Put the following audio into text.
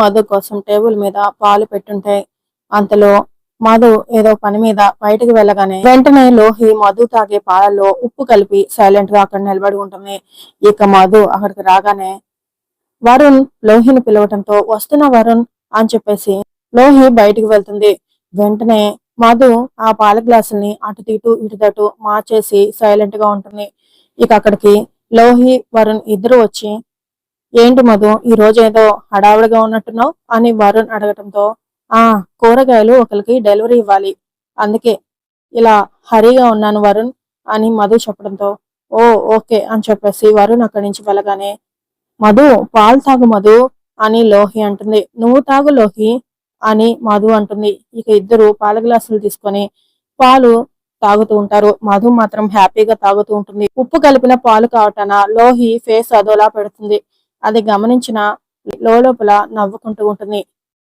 మధు కోసం టేబుల్ మీద పాలు పెట్టుంటే అంతలో మధు ఏదో పని మీద బయటకు వెళ్ళగానే వెంటనే లోహి మధు తాగే పాలలో ఉప్పు కలిపి సైలెంట్గా అక్కడ నిలబడి ఉంటుంది. ఇక మధు అక్కడికి రాగానే వరుణ్ లోహిని పిలవటంతో వస్తున్న వరుణ్ అని చెప్పేసి లోహి బయటికి వెళ్తుంది. వెంటనే మధు ఆ పాల గ్లాసుల్ని అటు ఇటు ఇటు తటు మార్చేసి సైలెంట్గా ఉంటుంది. ఇక అక్కడికి లోహి వరుణ్ ఇద్దరు వచ్చి ఏంటి మధు ఈ రోజు ఏదో హడావుడిగా ఉన్నట్టున్నావు? అని వరుణ్ అడగటంతో ఆ కూరగాయలు ఒకరికి డెలివరీ ఇవ్వాలి. అందుకే ఇలా హరిగా ఉన్నాను వరుణ్ అని మధు చెప్పడంతో ఓ ఓకే అని చెప్పేసి వరుణ్ అక్కడి నుంచి వెళ్ళగానే మధు పాలు తాగు మధు అని లోహి అంటుంది. నువ్వు తాగు లోహి అని మధు అంటుంది. ఇక ఇద్దరు పాల గ్లాసులు తీసుకొని పాలు తాగుతూ ఉంటారు. మధు మాత్రం హ్యాపీగా తాగుతూ ఉంటుంది. ఉప్పు కలిపిన పాలు కావటాన లోహి ఫేస్ అదోలా పెడుతుంది. అది గమనించిన లోపల నవ్వుకుంటూ ఉంటుంది.